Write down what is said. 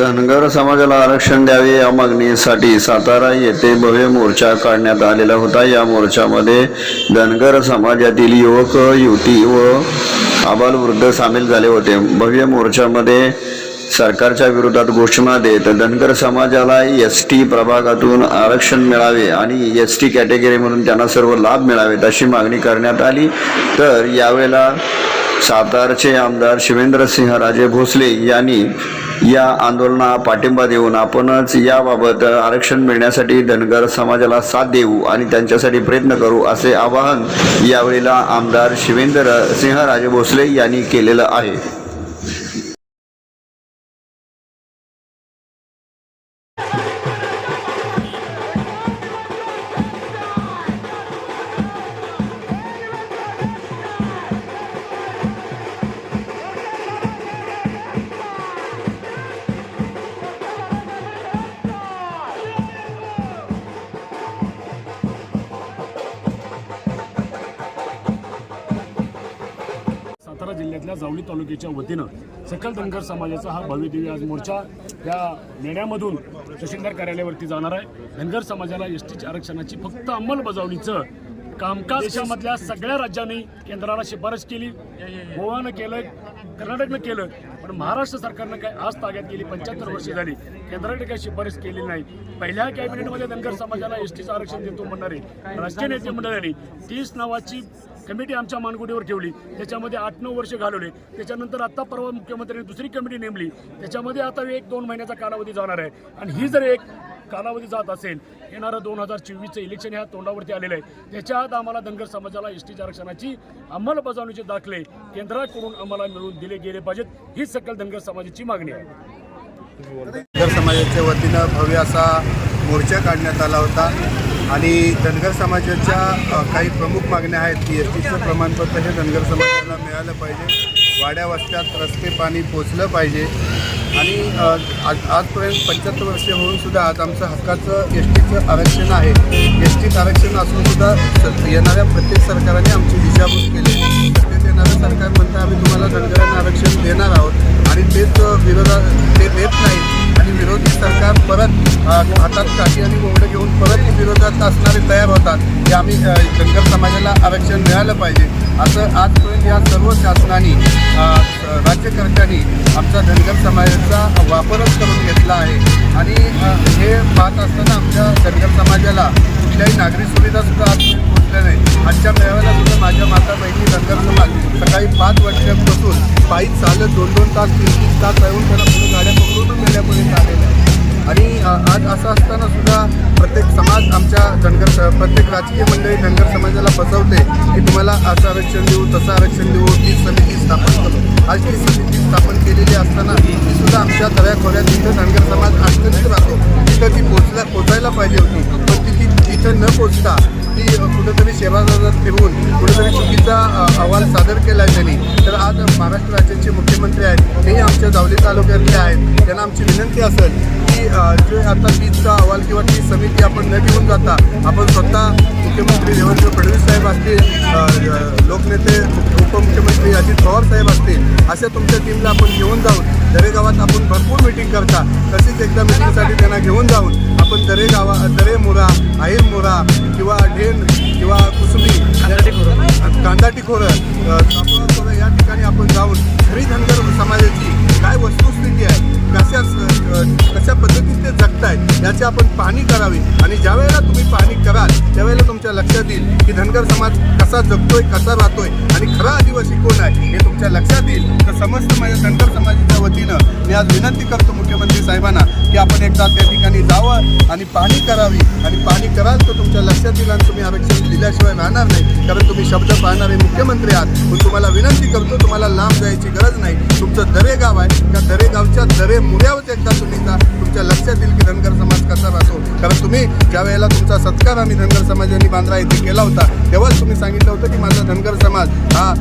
धनगर समाजाला आरक्षण द्यावे या मागणीसाठी सातारा येथे भव्य मोर्चा काढण्यात आलेला होता. या मोर्चामध्ये धनगर समाजातील युवक युवती व आबालवृद्ध सामील झाले होते. भव्य मोर्चामध्ये सरकारच्या विरोधात घोषणा देत धनगर समाजाला एस टी प्रभागातून आरक्षण मिळावे आणि एस टी कॅटेगरीमधून त्यांना सर्व लाभ मिळावेत अशी मागणी करण्यात आली. तर यावेळेला सातारचे आमदार शिवेंद्रसिंह राजे भोसले यांनी या आंदोलना पाठिंबा देऊन आपणच याबाबत आरक्षण मिळण्यासाठी धनगर समाजाला साथ देऊ आणि त्यांच्यासाठी प्रयत्न करू असे आवाहन यावेळेला आमदार शिवेंद्र सिंह राजे भोसले यांनी केलेलं आहे. सातारा जिल्ह्यातल्या जावळी तालुक्याच्या वतीनं सकल धनगर समाजाचा हा भव्य दिव्य आज मोर्चा या मेढ्यामधून तहसीलदार कार्यालयावरती जाणार आहे. धनगर समाजाला एस टीच्या आरक्षणाची फक्त अंमलबजावणीचं कामकाज देशामधल्या सगळ्या राज्यांनी केंद्राला शिफारस केली. गोवानं केलं कर्नाटकनं केलं पण महाराष्ट्र सरकारनं काय आज ताग्यात गेली पंच्याहत्तर वर्ष झाली. केंद्राने काही शिफारस केलेली नाही. पहिल्या कॅबिनेटमध्ये धनगर समाजाला एस टीचं आरक्षण देतो म्हणणारे राजकीय नेते मंडळांनी तीस नावाची कमिटी आमच्या मानगुडीवर ठेवली. त्याच्यामध्ये आठ नऊ वर्ष घालवले. त्याच्यानंतर आता परवा मुख्यमंत्र्यांनी दुसरी कमिटी नेमली. त्याच्यामध्ये आता एक दोन महिन्याचा कालावधी जाणार आहे. आणि ही जर एक कालावधी जात असेल येणारं दोन हजार चोवीसचं इलेक्शन ह्या तोंडावरती आलेलं आहे. त्याच्या आत आम्हाला धनगर समाजाला एस टीच्या आरक्षणाची अंमलबजावणीचे दाखले केंद्राकडून आम्हाला मिळवून दिले गेले पाहिजेत. ही सकल धनगर समाजाची मागणी आहे. धनगर समाजाच्या वतीनं भव्य असा मोर्चा काढण्यात आला होता. आणि धनगर समाजाच्या काही प्रमुख मागण्या आहेत की एस टीचं प्रमाणपत्र हे धनगर समाजाला मिळालं पाहिजे. वाड्या वस्त्यात रस्ते पाणी पोचलं पाहिजे. आणि आज आजपर्यंत पंच्याहत्तर वर्षे होऊन सुद्धा आज आमचं हक्काचं एस टीचं आरक्षण आहे. एस टीचं आरक्षण असूनसुद्धा स- येणाऱ्या प्रत्येक सरकारने आमची दिशाभूल केली. प्रत्येक येणारं सरकार म्हणतं आम्ही तुम्हाला धनगरांना आरक्षण देणार आहोत. आणि तेच विरोधात देत नाही. आणि विरोधी सरकार परत हातात काठी आणि गोंगडे घेऊन परत विरोधात असणारे तयार होतात. की आम्ही धनगर समाजाला आरक्षण मिळालं पाहिजे. असं आजपर्यंत या सर्व शासनाने राज्यकर्त्यांनी आमचा धनगर समाजाचा वापरच करून घेतला आहे. आणि हे पाहत असताना आमच्या धनगर समाजाला कुठल्याही नागरी सुविधासुद्धा आजपर्यंत पोहोचल्या नाही आजच्या मेळाव्याला सुद्धा माझ्या माता बहिणी रंगर समाज सकाळी पाच वाजल्यापासून पायी चालत दोन दोन तास तीन तीन तास येऊन त्यांना पुढे गाड्या पकडून मेळ्यापर्यंत आलेल्या आहेत आणि आज असं असताना सुद्धा प्रत्येक समाज आमच्या धनगर प्रत्येक राजकीय मंडळी धनगर समाजाला बसवते की तुम्हाला असं आरक्षण देऊ तसं आरक्षण देऊ ती समिती स्थापन करू. आज ती समिती स्थापन केलेली असताना ती सुद्धा आमच्या तळ्याखोऱ्यात जिथं धनगर समाज अडचणीत राहतो. तिथं ती पोचला पोचायला पाहिजे होती. पण ती ती तिथं न पोचता ती कुठंतरी सेवादारात फिरवून कुठेतरी चुकीचा अहवाल सादर केला आहे त्यांनी. तर आज महाराष्ट्र राज्याचे मुख्यमंत्री आहेत. तेही आमच्या जावली तालुक्यातले आहेत. त्यांना आमची विनंती असेल की जे आता वीजचा अहवाल किंवा ती समिती आपण न घेऊन जाता आपण स्वतः मुख्यमंत्री देवेंद्र फडणवीस साहेब असतील लोकनेते अजित पवार साहेब असतील अशा तुमच्या टीमला आपण घेऊन जाऊन दरेगावात आपण भरपूर मिटिंग करता. तशीच एकदा मिटिंगसाठी त्यांना घेऊन जाऊन आपण दरेगावा दरेमुरा दरे किंवा ढेन किंवा कुसुमी कांदाटी खोरं या ठिकाणी आपण जाऊन खरी तुमच्या लक्षात येईल की धनगर समाज कसा जगतोय कसा राहतोय आणि खरा आदिवासी कोण आहे हे तुमच्या लक्षात येईल. तर समस्त माझ्या धनगर समाजाच्या वतीनं मी आज विनंती करतो मुख्यमंत्री साहेबांना की आपण एकदा त्या ठिकाणी जावं आणि पाहणी करावी आणि पाहणी कराल तर तुमच्या लक्षात येईल आणि तुम्ही आरक्षण दिल्याशिवाय राहणार नाही. कारण तुम्ही शब्द पाहणारे मुख्यमंत्री आहात. पण तुम्हाला विनंती करतो तुम्हाला लांब जायची गरज नाही. तुमचं दरेगाव आहे. त्या दरेगावच्या दरे मुऱ्यावर एकदा तुम्ही जा. तुमच्या लक्षात येईल की धनगर कारण तुम्ही ज्या वेळेला तुमचा सत्कार आम्ही धनगर समाजाने बांद्रा येथे केला होता तेव्हाच तुम्ही सांगितलं होतं की माझा धनगर समाज हा